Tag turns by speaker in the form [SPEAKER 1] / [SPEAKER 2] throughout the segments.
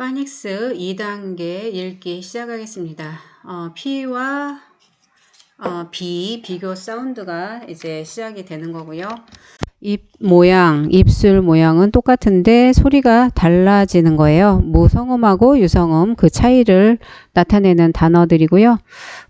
[SPEAKER 1] 파닉스 2단계 읽기 시작하겠습니다. 어, P와 어, B 비교 사운드가 이제 시작이 되는 거고요. 입 모양, 입술 모양은 똑같은데 소리가 달라지는 거예요. 무성음하고 유성음 그 차이를 나타내는 단어들이고요.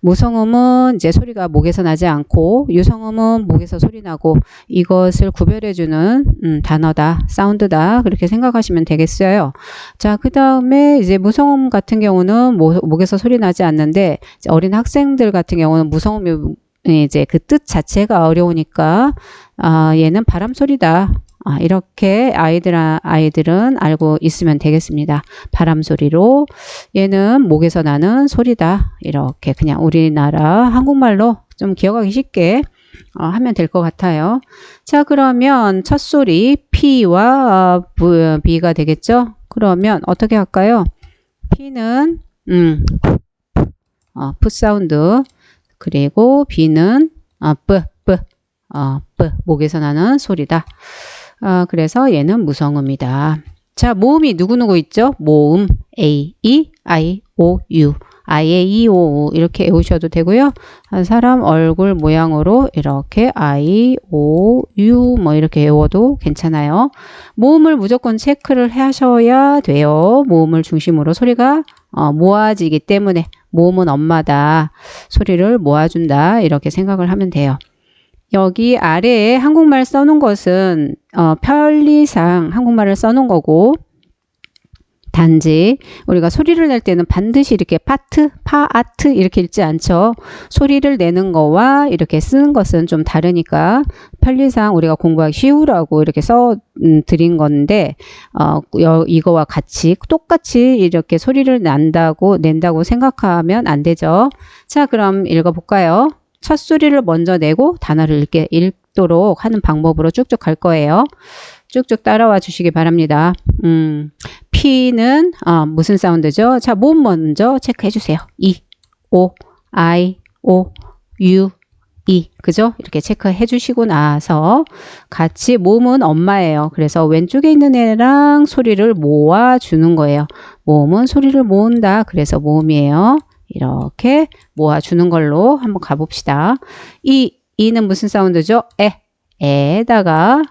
[SPEAKER 1] 무성음은 이제 소리가 목에서 나지 않고 유성음은 목에서 소리 나고 이것을 구별해주는 음, 단어다, 사운드다 그렇게 생각하시면 되겠어요. 자, 그 다음에 이제 무성음 같은 경우는 목, 목에서 소리 나지 않는데 어린 학생들 같은 경우는 무성음이 이제 그 뜻 자체가 어려우니까 아, 얘는 바람 소리다. 아, 이렇게 아이들 아이들은 알고 있으면 되겠습니다. 바람 소리로 얘는 목에서 나는 소리다. 이렇게 그냥 우리나라 한국말로 좀 기억하기 쉽게 어, 하면 될 것 같아요. 자, 그러면 첫 소리 P와 어, B가 되겠죠? 그러면 어떻게 할까요? P는 음, 어, 푸 사운드 그리고 어, 뿌, 뿌, 어, 뿌, 목에서 나는 소리다. 어, 그래서 얘는 무성음이다. 자, 모음이 누구누구 있죠? 모음 A, E, I, O, U. I, A, E, 이렇게 외우셔도 되고요. 한 사람 얼굴 모양으로 이렇게 I, O, U 뭐 이렇게 외워도 괜찮아요. 모음을 무조건 체크를 하셔야 돼요. 모음을 중심으로 소리가 어, 모아지기 때문에 모음은 엄마다. 소리를 모아준다. 이렇게 생각을 하면 돼요. 여기 아래에 한국말 써놓은 것은 어, 편리상 한국말을 써놓은 거고 단지 우리가 소리를 낼 때는 반드시 이렇게 파트, 파아트 이렇게 읽지 않죠. 소리를 내는 거와 이렇게 쓰는 것은 좀 다르니까 편리상 우리가 공부하기 쉬우라고 이렇게 써 음, 드린 건데 어, 이거와 같이 똑같이 이렇게 소리를 난다고 낸다고 생각하면 안 되죠. 자, 그럼 읽어볼까요? 첫 소리를 먼저 내고 단어를 읽게 읽도록 하는 방법으로 쭉쭉 갈 거예요. 쭉쭉 따라와 주시기 바랍니다. 음, P는 어, 무슨 사운드죠? 자, 몸 먼저 체크해 주세요. E, O, I, O, U, E. 그죠? 이렇게 체크해 주시고 나서 같이 몸은 엄마예요. 그래서 왼쪽에 있는 애랑 소리를 모아 주는 거예요. 몸은 소리를 모은다. 그래서 모음이에요. 이렇게 모아 주는 걸로 한번 가봅시다. 이, 이는 무슨 사운드죠? 에. 에다가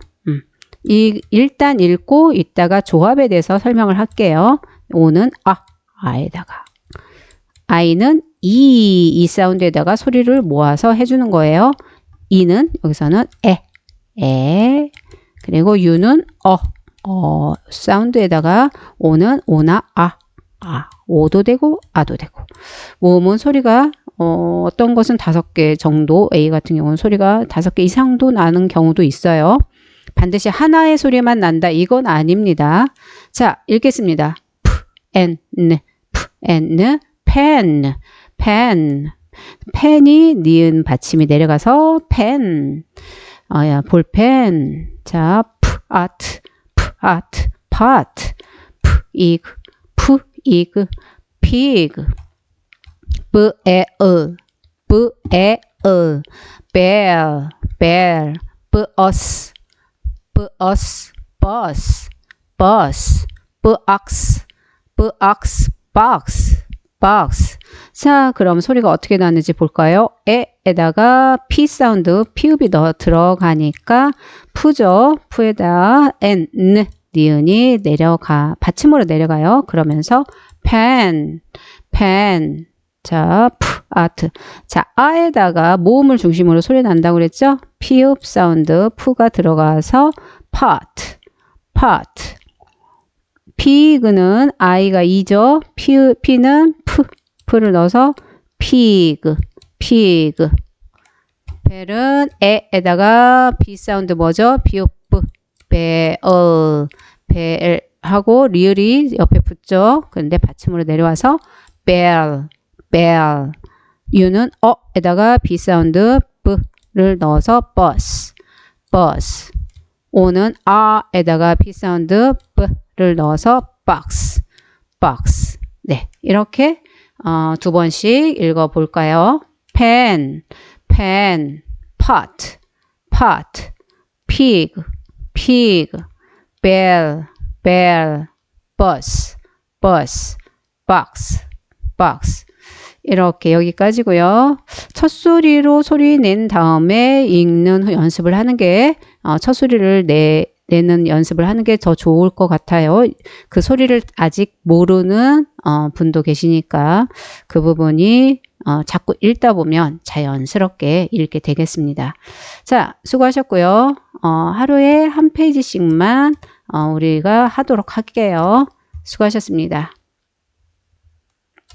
[SPEAKER 1] 이, 일단 읽고 이따가 조합에 대해서 설명을 할게요. 오는 아, 아에다가. 아이는 이, 이 사운드에다가 소리를 모아서 해주는 거예요. 이는 여기서는 에, 에. 그리고 유는 어, 어 사운드에다가 오는 오나 아, 아. 오도 되고 아도 되고. 모음은 소리가 어, 어떤 것은 다섯 개 정도, A 같은 경우는 소리가 다섯 개 이상도 나는 경우도 있어요. 반드시 하나의 소리만 난다. 이건 아닙니다. 자, 읽겠습니다. P, N, N, P, N, pen, pen. 펜이 니은 받침이 내려가서 펜. 어, 야, 볼펜. 자, pig. B, E, E. B, E, E. bear, bear. B, us. Bus, bus, bus, box, box, box, box. 자, 그럼 소리가 어떻게 나는지 볼까요? 에에다가 p 사운드, 피읍이 더 들어가니까 푸죠. 푸에다 n, n, 니은이 내려가, 받침으로 내려가요. 그러면서 pen, pen. 자, 푸, 아트. 자, 아에다가 모음을 중심으로 소리 난다고 그랬죠? 피읍 사운드, 푸가 들어가서 pot, pot. pig는 i가 2죠. p, p는 p, p를 넣어서 pig, pig. 벨은 에에다가 b 사운드 뭐죠? 비읍, 벨, 어, 벨 하고 리을이 옆에 붙죠. 그런데 받침으로 내려와서 bell, bell. U는 어에다가 B 사운드 B를 넣어서 bus, bus. O는 아에다가 B 사운드 B를 넣어서 box, box. 네, 이렇게 어, 두 번씩 읽어볼까요? pen, pen, pot, pot, pig, pig, bell, bell, bus, bus, box, box. 이렇게 여기까지고요. 첫 소리로 소리 낸 다음에 읽는 연습을 하는 게, 어, 첫 소리를 내, 내는 연습을 하는 게 더 좋을 것 같아요. 그 소리를 아직 모르는 어, 분도 계시니까 그 부분이 어, 자꾸 읽다 보면 자연스럽게 읽게 되겠습니다. 자, 수고하셨고요. 어, 하루에 한 페이지씩만 어, 우리가 하도록 할게요. 수고하셨습니다.